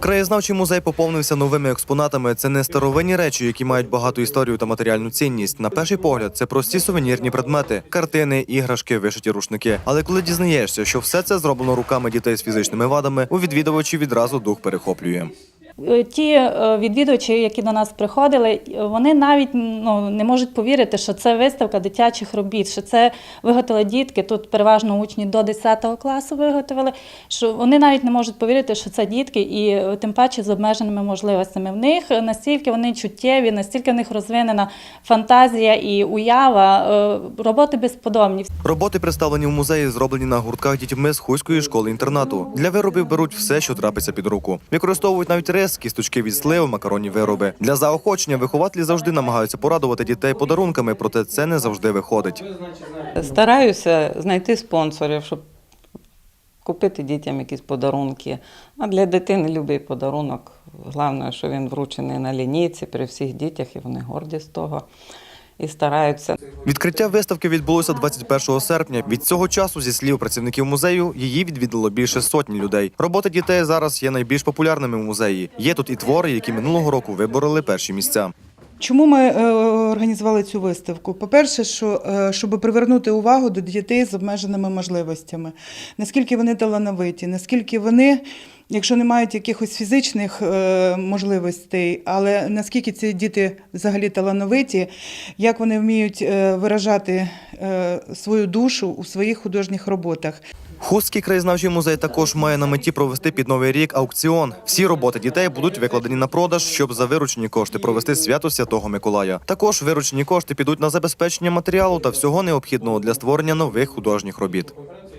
Краєзнавчий музей поповнився новими експонатами. Це не старовинні речі, які мають багату історію та матеріальну цінність. На перший погляд, це прості сувенірні предмети, картини, іграшки, вишиті рушники. Але коли дізнаєшся, що все це зроблено руками дітей з фізичними вадами, у відвідувачів відразу дух перехоплює. Е, Ті е, відвідувачі, які до нас приходили, е, вони навіть ну, не можуть повірити, що це виставка дитячих робіт, що це виготовили дітки. Тут переважно учні до 10 класу виготовили. Що вони навіть не можуть повірити, що це дітки, і тим паче з обмеженими можливостями. В них настільки вони чуттєві, настільки в них розвинена фантазія і уява, роботи безподобні. Роботи, представлені в музеї, зроблені на гуртках дітьми з хуської школи інтернату. Для виробів беруть все, що трапиться під руку. Використовують навіть рис, кісточки від слив, макаронні вироби. Для заохочення вихователі завжди намагаються порадувати дітей подарунками, проте це не завжди виходить. Стараюся знайти спонсорів, щоб купити дітям якісь подарунки. А для дитини любий подарунок. Головне, що він вручений на лінійці при всіх дітях, і вони горді з того. І стараються. Відкриття виставки відбулося 21 серпня. Від цього часу, зі слів працівників музею, її відвідало більше сотні людей. Роботи дітей зараз є найбільш популярними в музеї. Є тут і твори, які минулого року вибороли перші місця. Чому ми е, організували цю виставку? По-перше, що, е, щоб привернути увагу до дітей з обмеженими можливостями, наскільки вони талановиті, наскільки вони, якщо не мають якихось фізичних е, можливостей, але наскільки ці діти взагалі талановиті, як вони вміють виражати свою душу у своїх художніх роботах. Хустський краєзнавчий музей також має на меті провести під новий рік аукціон. Всі роботи дітей будуть викладені на продаж, щоб за виручені кошти провести свято Святого Миколая. Також виручені кошти підуть на забезпечення матеріалу та всього необхідного для створення нових художніх робіт.